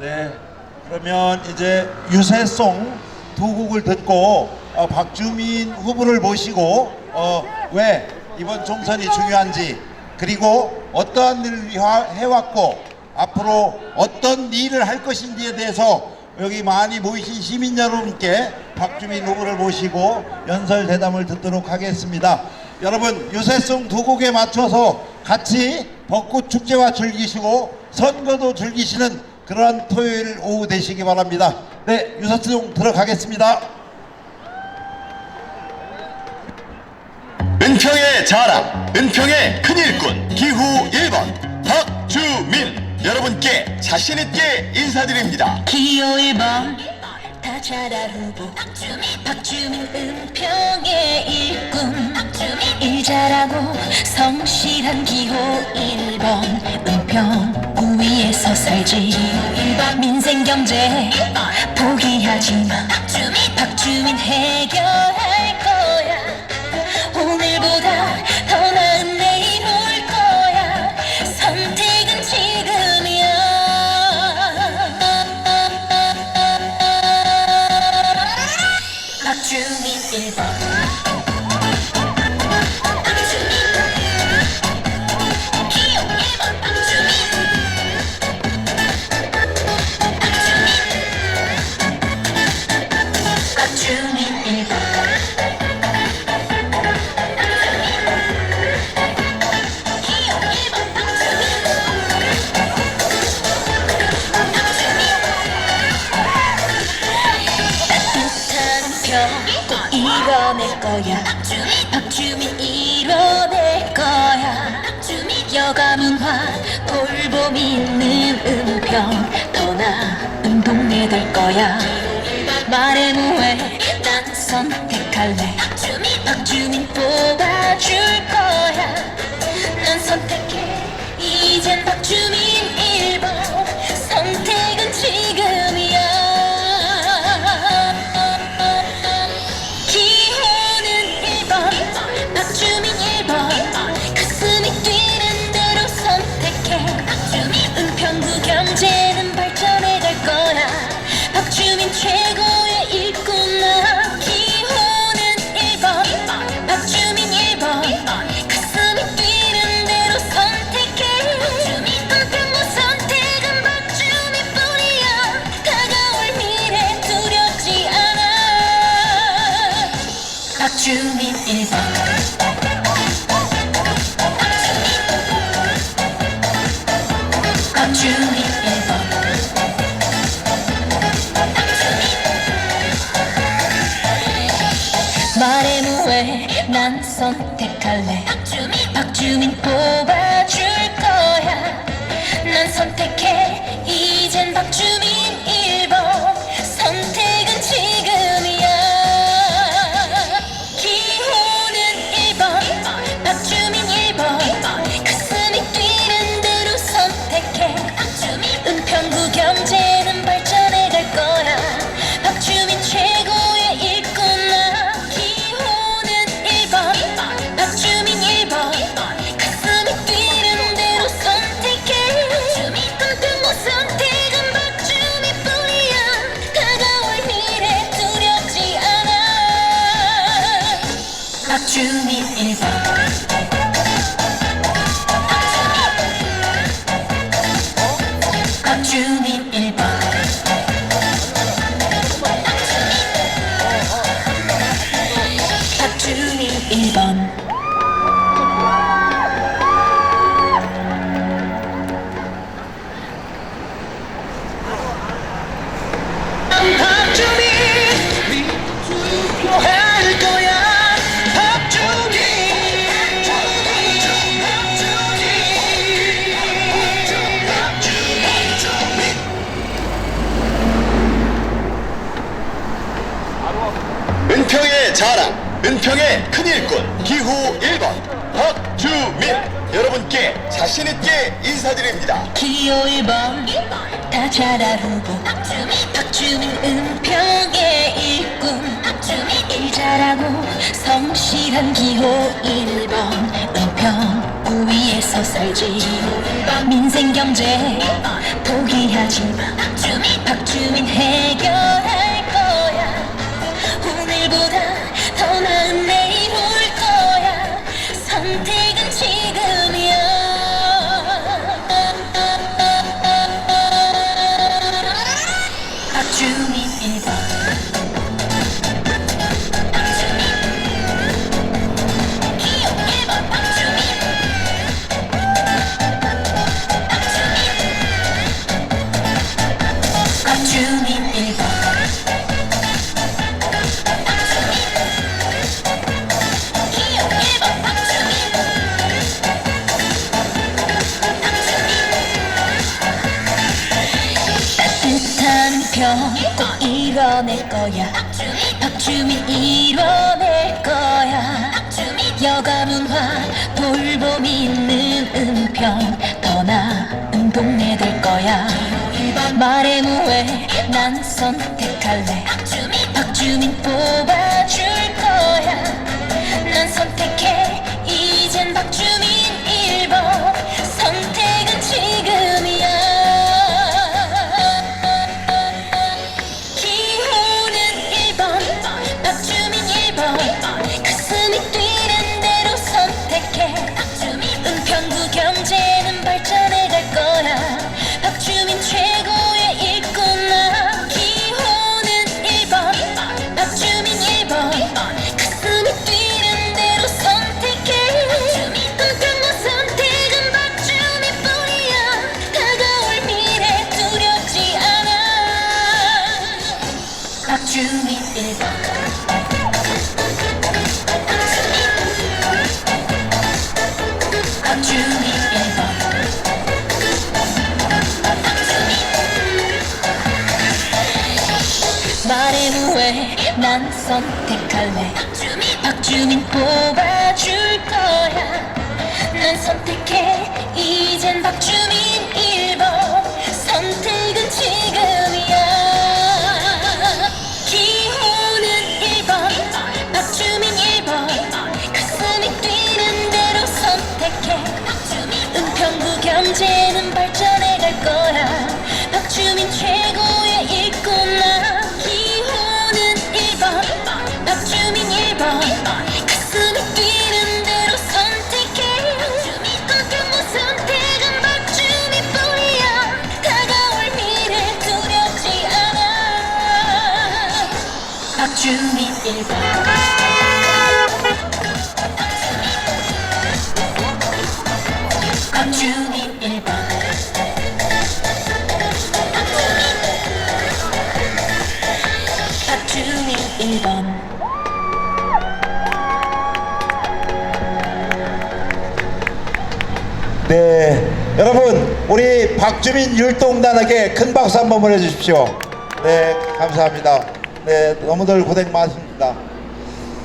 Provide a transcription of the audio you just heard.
네. 그러면 이제 유세송 두 곡을 듣고 어, 박주민 후보를 모시고 어, 왜 이번 총선이 중요한지 그리고 어떠한 일을 해- 해왔고 앞으로 어떤 일을 할 것인지에 대해서 여기 많이 모이신 시민 여러분께 박주민 후보를 모시고 연설 대담을 듣도록 하겠습니다. 여러분 유세송 두 곡에 맞춰서 같이 벚꽃 축제와 즐기시고 선거도 즐기시는 그러한 토요일 오후 되시기 바랍니다. 네, 유세송 들어가겠습니다. 은평의 자랑, 은평의 큰일꾼 기후 1번 박주민 여러분께 자신있게 인사드립니다. 기호 1번 다자라 후보 박주민 은평의 일꾼. 일 잘하고 성실한 기호 1번. 은평 우위에서 살지. 민생 경제 포기하지 마. 박주민 해결할 박주민 1 따뜻한 벽꼭 이뤄낼 거야. 박주민 이뤄낼 거야. 여가문화 돌봄 있는 은평. 더 나은 동네 될 거야. 말해 뭐해 최고의 일꾼아. 기호는 1번 박주민 1번. 가슴이 뛰는 대로 선택해. 은평구 선택은 박주민 뿐이야. 다가올 미래 두렵지 않아. 박주민 1번 난 선택할래. 박주민 뽑아줄 거야 은평의 큰 일꾼 기후 1번 박주민. 여러분께 자신있게 인사드립니다. 기호 1번 다자라 후보 박주민. 은평의 일꾼. 일 잘하고 성실한 기호 1번 은평 우위에서 살지. 민생 경제 포기하지 마 은평 꼭 이뤄낼 거야. 박주민 이뤄낼 거야. 여가문화 돌봄 있는 은평. 더 나은 동네 될 거야. 말해 뭐해 난 선택할래. 박주민 뽑아줄 말해 뭐해 난 선택할래? 박주민 뽑아줄 거야. 난 선택해. 이젠 박주민 네, 여러분 우리 박주민 율동단에게 큰 박수 한번 보내주십시오. 네, 감사합니다. 네, 너무들 고생 많으십니다. Да.